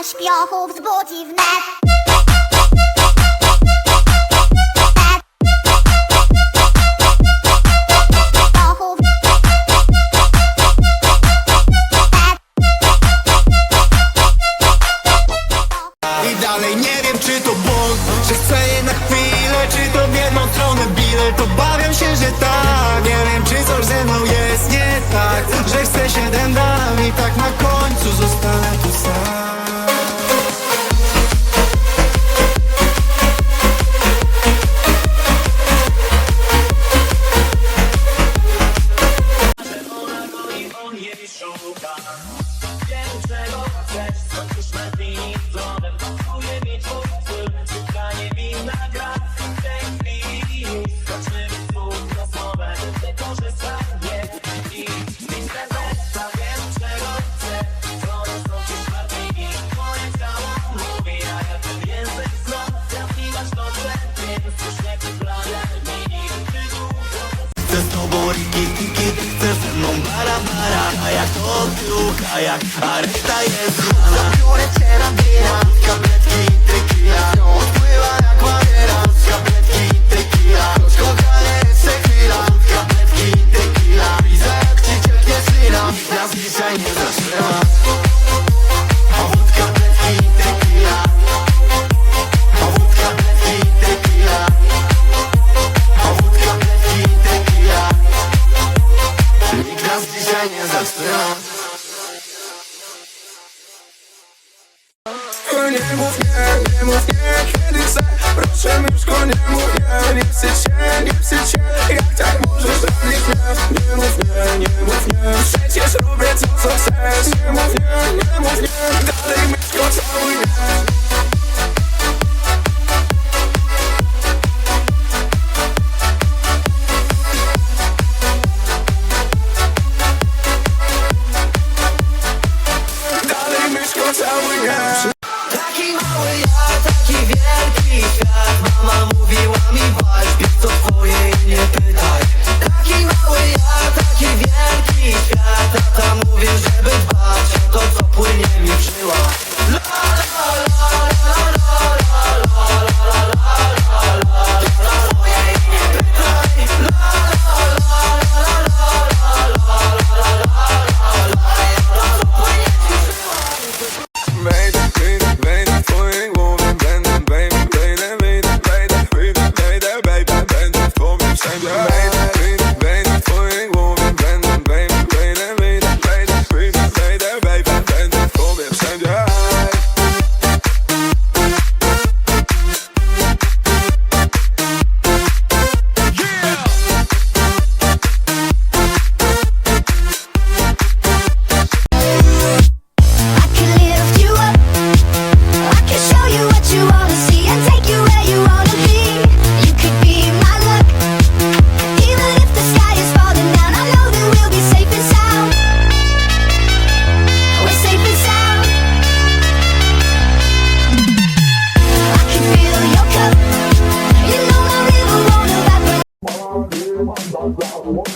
Pęka śpiochów wzbudzi wnet dalej nie wiem czy to błąd Że chcę je na chwilę Czy to w jedną stronę bilet Obawiam się, że tak. Nie wiem czy coś ze mną jest nie tak Że chcę siedem dam I tak na końcu zostanę Tobą riki tiki Chcę ze mną bara bara. A jak to piłka Jak areta jest znana. Biorę cię na drinka Tabletki i tequila Odpływa jak mariera Tabletki i tequila Kochanie jeszcze chwila. Tabletki i tequila Widzę jak ci cieknie slina Nas dzisiaj nie zatrzyma Nie mów nie, nie mów nie, kiedy chcę Proszę myszko, nie mów nie, nie wstydź się, nie wstydź się Jak tak możesz robić mnie Nie mów nie, nie mów nie Przecież robię to, co chcesz Nie mów nie, nie mów nie Dalej myszko, całuj mnie Dalej myszko, change your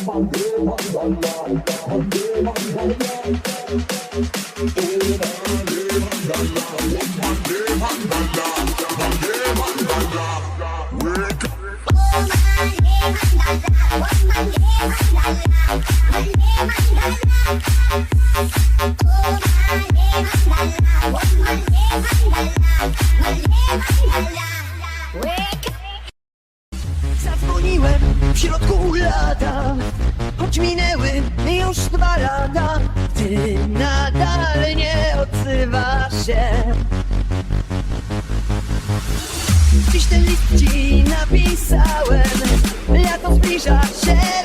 Bandera, bandera, bandera, bandera. W środku lata Choć minęły już dwa lata Ty nadal nie odzywasz się. Dziś ten list ci napisałem Lato zbliża się